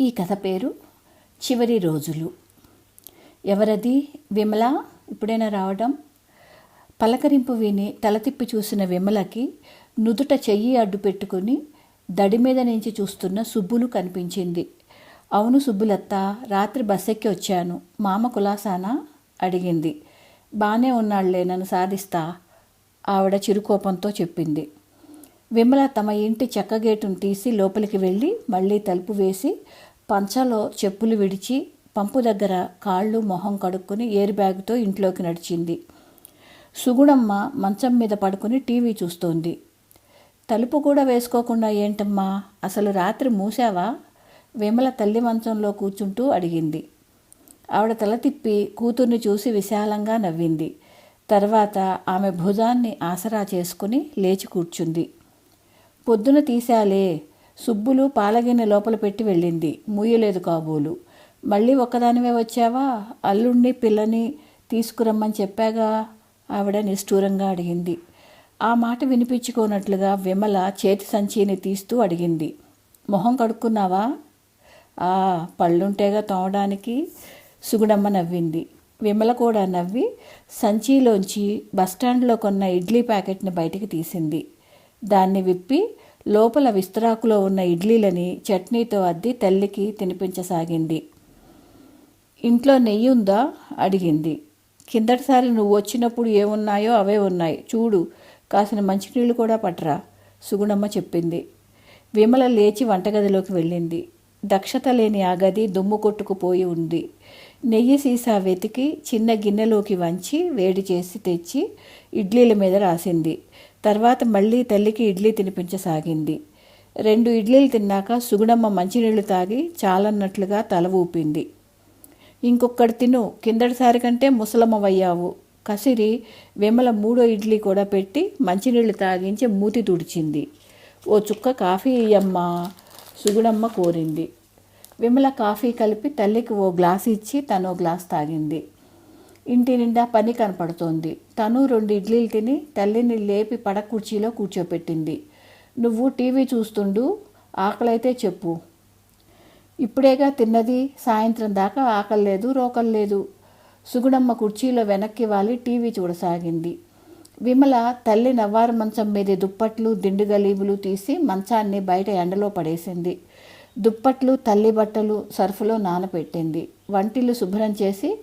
ఈ కథ పేరు చివరి రోజులు. ఎవరది? విమల? ఇప్పుడైనా రావడం? పలకరింపు విని తల తిప్పి చూసిన విమలకి నుదుట చెయ్యి అడ్డు పెట్టుకుని దడి మీద నుంచి చూస్తున్న సుబ్బులు కనిపించింది. అవును సుబ్బులత్త రాత్రి బస్సెక్కి ఎక్కి వచ్చాను. మామ కులాసానా? అడిగింది. బాగానే ఉన్నాళ్ళే నన్ను సాధిస్తా ఆవిడ చిరుకోపంతో చెప్పింది. విమల తమ ఇంటి చెక్క గేటును తీసి లోపలికి వెళ్ళి మళ్ళీ తలుపు వేసి పంచలో చెప్పులు విడిచి పంపు దగ్గర కాళ్ళు మొహం కడుక్కుని ఎయిర్ బ్యాగ్తో ఇంట్లోకి నడిచింది. సుగుణమ్మ మంచం మీద పడుకుని టీవీ చూస్తోంది. తలుపు కూడా వేసుకోకుండా ఏంటమ్మా అసలు రాత్రి మూసావా విమల తల్లి మంచంలో కూర్చుంటూ అడిగింది. ఆవిడ తల తిప్పి కూతుర్ని చూసి విశాలంగా నవ్వింది. తర్వాత ఆమె భుజాన్ని ఆసరా చేసుకుని లేచి కూర్చుంది. పొద్దున తీశాలే సుబ్బులు పాలగిన్నె లోపల పెట్టి వెళ్ళింది. మూయలేదు కాబోలు. మళ్ళీ ఒక్కదానివే వచ్చావా? అల్లుణ్ణి పిల్లని తీసుకురమ్మని చెప్పాగా? ఆవిడ నిష్ఠూరంగా అడిగింది. ఆ మాట వినిపించుకోనట్లుగా విమల చేతి సంచిని తీస్తూ అడిగింది. మొహం కడుక్కున్నావా? ఆ పళ్ళుంటేగా తోమడానికి సుగుడమ్మ నవ్వింది. విమల కూడా నవ్వి సంచిలోంచి బస్టాండ్లో కొన్న ఇడ్లీ ప్యాకెట్ని బయటికి తీసింది. దాన్ని విప్పి లోపల విస్తరాకులో ఉన్న ఇడ్లీలని చట్నీతో అద్ది తల్లికి తినిపించసాగింది. ఇంట్లో నెయ్యి ఉందా అడిగింది. కిందటిసారి నువ్వు వచ్చినప్పుడు ఏమున్నాయో అవే ఉన్నాయి. చూడు కాసిన మంచినీళ్ళు కూడా పట్టరా సుగుణమ్మ చెప్పింది. విమల లేచి వంటగదిలోకి వెళ్ళింది. దక్షత లేని ఆ గది దుమ్ము కొట్టుకుపోయి ఉంది. నెయ్యి సీసా వెతికి చిన్న గిన్నెలోకి వంచి వేడి చేసి తెచ్చి ఇడ్లీల మీద రాసింది. తర్వాత మళ్ళీ తల్లికి ఇడ్లీ తినిపించసాగింది. రెండు ఇడ్లీలు తిన్నాక సుగుణమ్మ మంచినీళ్ళు తాగి చాలన్నట్లుగా తల ఊపింది. ఇంకొక్కటి తిను కిందటిసారి కంటే ముసలమ్మవయ్యావు. కసిరి విమల మూడో ఇడ్లీ కూడా పెట్టి మంచినీళ్ళు తాగించి మూతి తుడిచింది. ఓ చుక్క కాఫీ ఇయ్యమ్మా సుగుణమ్మ కోరింది. విమల కాఫీ కలిపి తల్లికి ఓ గ్లాస్ ఇచ్చి తను గ్లాస్ తాగింది. ఇంటి నిండా పని కనపడుతోంది. తను రెండు ఇడ్లీలు తిని తల్లిని లేపి పడ కుర్చీలో కూర్చోపెట్టింది. నువ్వు టీవీ చూస్తుండు ఆకలైతే చెప్పు. ఇప్పుడేగా తిన్నది? సాయంత్రం దాకా ఆకలి లేదు రోకలు లేదు. సుగుణమ్మ కుర్చీలో వెనక్కి వాలి టీవీ చూడసాగింది. విమల తల్లి నవ్వారు మంచం మీద దుప్పట్లు దిండు గలీబులు తీసి మంచాన్ని బయట ఎండలో పడేసింది. దుప్పట్లు తల్లి బట్టలు సర్ఫులో నానపెట్టింది. వంటిల్లు శుభ్రం చేసి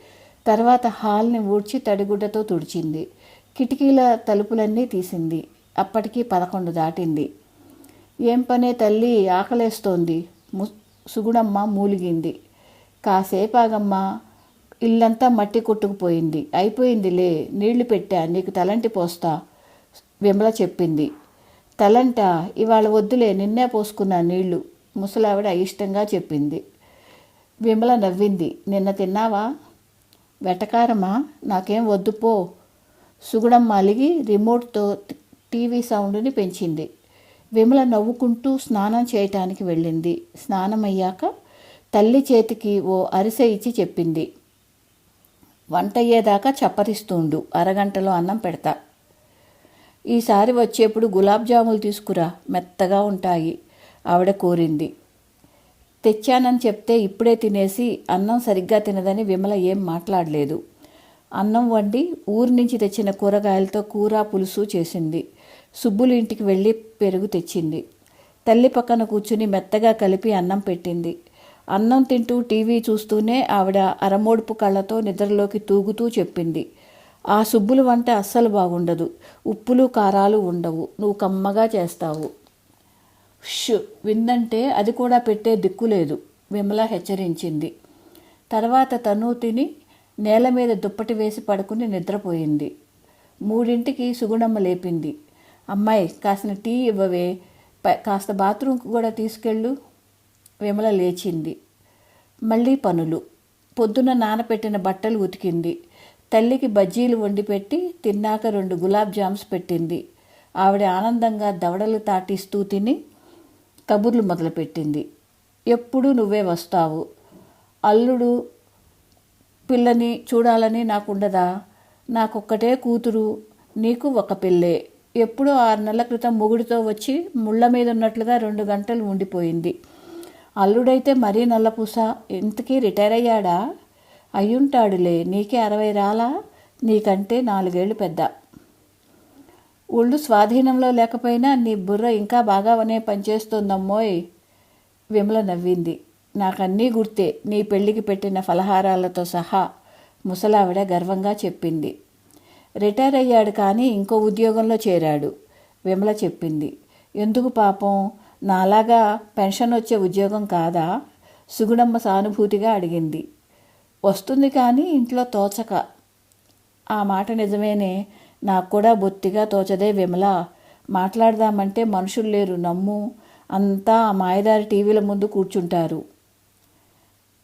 తర్వాత హాల్ని ఊడ్చి తడిగుడ్డతో తుడిచింది. కిటికీల తలుపులన్నీ తీసింది. అప్పటికి పదకొండు దాటింది. ఏం పనే తల్లి ఆకలేస్తోంది. ము సుగుణమ్మ మూలిగింది. కాసేపాగమ్మ ఇల్లంతా మట్టి కొట్టుకుపోయింది. అయిపోయిందిలే నీళ్ళు పెట్టా నీకు తలంటి పోస్తా విమల చెప్పింది. తలంట ఇవాళ వద్దులే నిన్నే పోసుకున్నా నీళ్ళు ముసలావిడ అయిష్టంగా చెప్పింది. విమల నవ్వింది. నిన్న తిన్నావా? వెటకారమా? నాకేం వద్దు పో. సుగుడమ్మ అలిగి రిమోట్తో టీవీ సౌండ్ని పెంచింది. విమల నవ్వుకుంటూ స్నానం చేయటానికి వెళ్ళింది. స్నానం అయ్యాక తల్లి చేతికి ఓ అరిసె ఇచ్చి చెప్పింది. వంట అయ్యేదాకా చప్పరిస్తుండు. అరగంటలో అన్నం పెడతా. ఈసారి వచ్చేప్పుడు గులాబ్ జాములు తీసుకురా. మెత్తగా ఉంటాయి. ఆవిడ కోరింది. తెచ్చానని చెప్తే ఇప్పుడే తినేసి అన్నం సరిగ్గా తినదని విమల ఏం మాట్లాడలేదు. అన్నం వండి ఊరి నుంచి తెచ్చిన కూరగాయలతో కూర పులుసు చేసింది. సుబ్బులు ఇంటికి వెళ్ళి పెరుగు తెచ్చింది. తల్లి పక్కన కూర్చుని మెత్తగా కలిపి అన్నం పెట్టింది. అన్నం తింటూ టీవీ చూస్తూనే ఆవిడ అరమోడుపు కళ్ళతో నిద్రలోకి తూగుతూ చెప్పింది. ఆ సుబ్బులు వంట అస్సలు బాగుండదు. ఉప్పులు కారాలు ఉండవు. నువ్వు కమ్మగా చేస్తావు. షు విందంటే అది కూడా పెట్టే దిక్కు లేదు విమల హెచ్చరించింది. తర్వాత తను తిని నేల మీద దుప్పటి వేసి పడుకుని నిద్రపోయింది. మూడింటికి సుగుణమ్మ లేపింది. అమ్మాయి కాసిన టీ ఇవ్వవే కాస్త బాత్రూంకు కూడా తీసుకెళ్ళు విమల లేచింది. మళ్ళీ పనులు. పొద్దున నానపెట్టిన బట్టలు ఉతికింది. తల్లికి బజ్జీలు వండి పెట్టి తిన్నాక రెండు గులాబ్ జామ్స్ పెట్టింది. ఆవిడ ఆనందంగా దవడలు తాటిస్తూ తిని కబుర్లు మొదలుపెట్టింది. ఎప్పుడు నువ్వే వస్తావు? అల్లుడు పిల్లని చూడాలని నాకుండదా? నాకొక్కటే కూతురు నీకు ఒక పిల్లే. ఎప్పుడో ఆరు నెలల క్రితం మొగుడితో వచ్చి ముళ్ళ మీద ఉన్నట్లుగా రెండు గంటలు ఉండిపోయింది. అల్లుడైతే మరీ నల్లపూస ఇంతకీ రిటైర్ అయ్యాడా అయ్యుంటాడులే నీకే అరవై రాలా? నీకంటే నాలుగేళ్ళు పెద్ద. ఒళ్ళు స్వాధీనంలో లేకపోయినా నీ బుర్ర ఇంకా బాగానే పనిచేస్తోందమ్మోయ్ విమల నవ్వింది. నాకన్నీ గుర్తే. నీ పెళ్ళికి పెట్టిన ఫలహారాలతో సహా ముసలావిడ గర్వంగా చెప్పింది. రిటైర్ అయ్యాడు కానీ ఇంకో ఉద్యోగంలో చేరాడు విమల చెప్పింది. ఎందుకు పాపం? నాలాగా పెన్షన్ వచ్చే ఉద్యోగం కాదా? సుగుణమ్మ సానుభూతిగా అడిగింది. వస్తుంది కానీ ఇంట్లో తోచక. ఆ మాట నిజమేనే? నాకు కూడా బొత్తిగా తోచదే విమల. మాట్లాడదామంటే మనుషులు లేరు నమ్ము. అంతా ఆ మాయదారి టీవీల ముందు కూర్చుంటారు.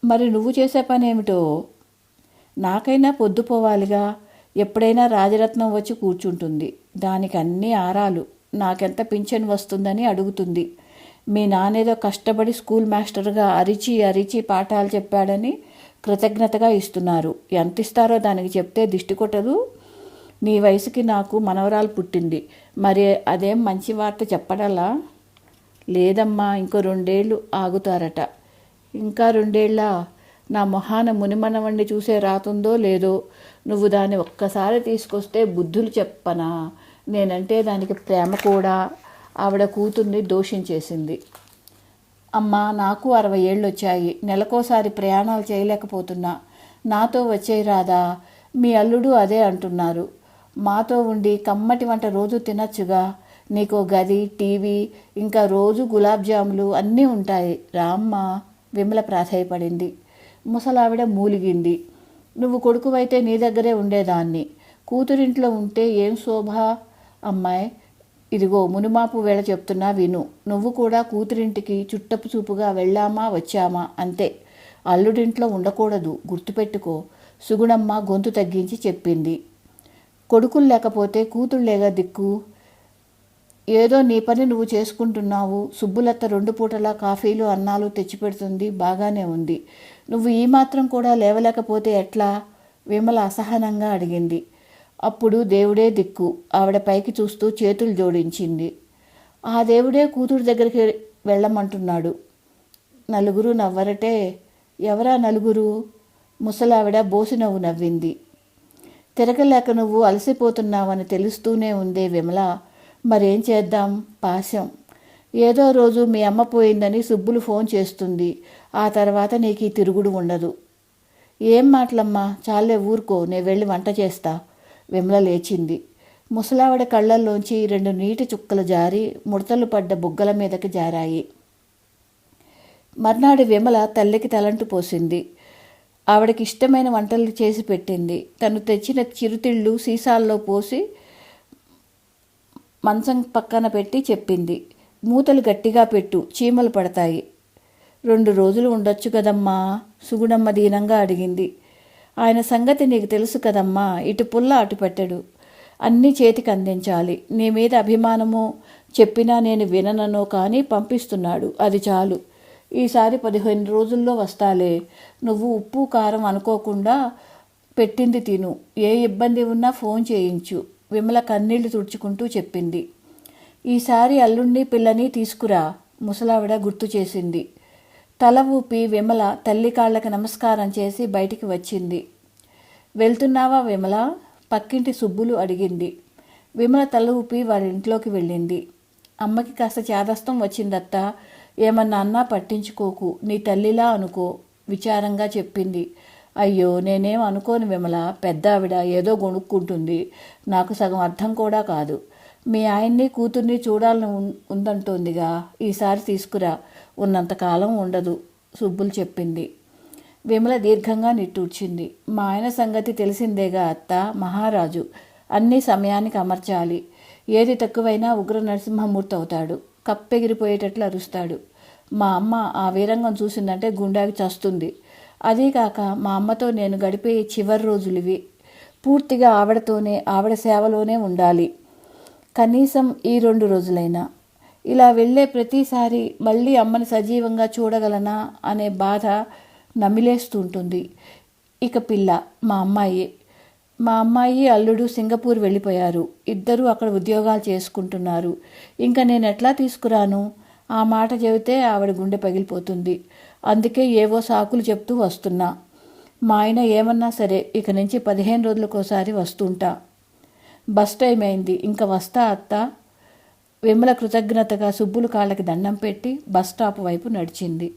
మరి నువ్వు చేసే పని ఏమిటో నాకైనా పొద్దుపోవాలిగా ఎప్పుడైనా రాజరత్నం వచ్చి కూర్చుంటుంది. దానికి అన్ని ఆరాలు. నాకెంత పింఛన్ వస్తుందని అడుగుతుంది. మీ నానేదో కష్టపడి స్కూల్ మాస్టర్గా అరిచి అరిచి పాఠాలు చెప్పాడని కృతజ్ఞతగా ఇస్తున్నారు. ఎంత ఇస్తారో దానికి చెప్తే దిష్టి కొట్టదు. నీ వయసుకి నాకు మనవరాలు పుట్టింది. మరి అదేం మంచి వార్త చెప్పడలా లేదమ్మా ఇంకో రెండేళ్ళు ఆగుతారట. ఇంకా రెండేళ్ళ నా మొహాన మునిమనవండి చూసే రాతుందో లేదో నువ్వు దాన్ని ఒక్కసారి తీసుకొస్తే బుద్ధులు చెప్పనా? నేనంటే దానికి ప్రేమ కూడా. ఆవిడ కూతుర్ని దోషించేసింది. అమ్మా నాకు అరవై ఏళ్ళు వచ్చాయి నెలకోసారి ప్రయాణాలు చేయలేకపోతున్నా. నాతో వచ్చేయి రాదా మీ అల్లుడు అదే అంటున్నారు. మాతో ఉండి కమ్మటి వంట రోజు తినచ్చుగా. నీకు గది టీవీ ఇంకా రోజు గులాబ్ జాములు అన్నీ ఉంటాయి. రామ్మ విమల ప్రాధాయపడింది. ముసలావిడ మూలిగింది. నువ్వు కొడుకువైతే నీ దగ్గరే ఉండేదాన్ని. కూతురింట్లో ఉంటే ఏం శోభ? అమ్మాయి ఇదిగో మునిమాపు వేళ చెప్తున్నా విను. నువ్వు కూడా కూతురింటికి చుట్టపు చూపుగా వెళ్ళామా వచ్చామా? అంతే. అల్లుడింట్లో ఉండకూడదు. గుర్తుపెట్టుకో. సుగుణమ్మ గొంతు తగ్గించి చెప్పింది. కొడుకులు లేకపోతే కూతుళ్ళేగా దిక్కు. ఏదో నీ పని నువ్వు చేసుకుంటున్నావు. సుబ్బులత్త రెండు పూటలా కాఫీలు అన్నాలు తెచ్చిపెడుతుంది. బాగానే ఉంది. నువ్వు ఈ మాత్రం కూడా లేవలేకపోతే ఎట్లా? విమల అసహనంగా అడిగింది. అప్పుడు దేవుడే దిక్కు. ఆవిడ పైకి చూస్తూ చేతులు జోడించింది. ఆ దేవుడే కూతురు దగ్గరికి వెళ్ళమంటున్నాడు. నలుగురు నవ్వరటే. ఎవరా నలుగురు? ముసలావిడ బోసి నవ్వు నవ్వింది. తిరగలేక నువ్వు అలసిపోతున్నావని తెలుస్తూనే ఉందే విమల. మరేం చేద్దాం? పాశం. ఏదో రోజు మీ అమ్మ పోయిందని సుబ్బులు ఫోన్ చేస్తుంది. ఆ తర్వాత నీకు ఈ తిరుగుడు ఉండదు. ఏం మాటలమ్మా? చాలే ఊరుకో నేను వెళ్ళి వంట చేస్తా. విమల లేచింది. ముసలావిడ కళ్ళల్లోంచి రెండు నీటి చుక్కలు జారి ముడతలు పడ్డ బుగ్గల మీదకి జారాయి. మర్నాడు విమల తల్లికి తలంటు పోసింది. ఆవిడకి ఇష్టమైన వంటలు చేసి పెట్టింది. తను తెచ్చిన చిరుతిళ్ళు సీసాల్లో పోసి మంచం పక్కన పెట్టి చెప్పింది. మూతలు గట్టిగా పెట్టు చీమలు పడతాయి. రెండు రోజులు ఉండొచ్చు కదమ్మా సుగుణమ్మ దీనంగా అడిగింది. ఆయన సంగతి నీకు తెలుసు కదమ్మా ఇటు పుల్ల అటు పెట్టడు. అన్నీ చేతికి అందించాలి. నీ మీద అభిమానమో చెప్పినా నేను వినననో కానీ పంపిస్తున్నాడు. అది చాలు. ఈసారి పదిహేను రోజుల్లో వస్తాలే. నువ్వు ఉప్పు కారం అనుకోకుండా పెట్టింది తిను. ఏ ఇబ్బంది ఉన్నా ఫోన్ చేయించు. విమల కన్నీళ్ళు తుడుచుకుంటూ చెప్పింది. ఈసారి అల్లుణ్ణి పిల్లని తీసుకురా ముసలావిడ గుర్తు చేసింది. తల ఊపి విమల తల్లి కాళ్ళకి నమస్కారం చేసి బయటికి వచ్చింది. వెళ్తున్నావా విమల? పక్కింటి సుబ్బులు అడిగింది. విమల తల ఊపి వాళ్ళ ఇంట్లోకి వెళ్ళింది. అమ్మకి కాస్త చేదస్తం వచ్చిందత్తా. ఏమన్నా అన్నా పట్టించుకోకు. నీ తల్లిలా అనుకో విచారంగా చెప్పింది. అయ్యో నేనేం అనుకోను విమల. పెద్ద ఆవిడ ఏదో గొణుక్కుంటుంది. నాకు సగం అర్థం కూడా కాదు. మీ ఆయన్ని కూతుర్ని చూడాలని ఉందంటోందిగా. ఈసారి తీసుకురా. ఉన్నంతకాలం ఉండదు సుబ్బులు చెప్పింది. విమల దీర్ఘంగా నిట్టూర్చింది. మా ఆయన సంగతి తెలిసిందేగా అత్త? మహారాజు. అన్ని సమయానికి అమర్చాలి. ఏది తక్కువైనా ఉగ్ర నరసింహమూర్తి అవుతాడు కప్పెగిరిపోయేటట్లు అరుస్తాడు. మా అమ్మ ఆ వీరంగం చూసిందంటే గుండాకి చస్తుంది. అదీకాక మా అమ్మతో నేను గడిపే చివరి రోజులివి పూర్తిగా ఆవిడతోనే ఆవిడ సేవలోనే ఉండాలి. కనీసం ఈ రెండు రోజులైనా. ఇలా వెళ్ళే ప్రతిసారి మళ్ళీ అమ్మని సజీవంగా చూడగలనా అనే బాధ నమిలేస్తుంటుంది ఇక పిల్ల మా అమ్మాయి. మా అమ్మాయి అల్లుడు సింగపూర్ వెళ్ళిపోయారు. ఇద్దరూ అక్కడ ఉద్యోగాలు చేసుకుంటున్నారు. ఇంకా నేను ఎట్లా తీసుకురాను? ఆ మాట చెబితే ఆవిడ గుండె పగిలిపోతుంది. అందుకే ఏవో సాకులు చెప్తూ వస్తున్నా. మా ఆయన ఏమన్నా సరే ఇక నుంచి పదిహేను రోజులకోసారి వస్తుంటా. బస్ టైం అయింది. ఇంకా వస్తా అత్త. విమల కృతజ్ఞతగా సుబ్బులు కాళ్ళకి దండం పెట్టి బస్ స్టాప్ వైపు నడిచింది.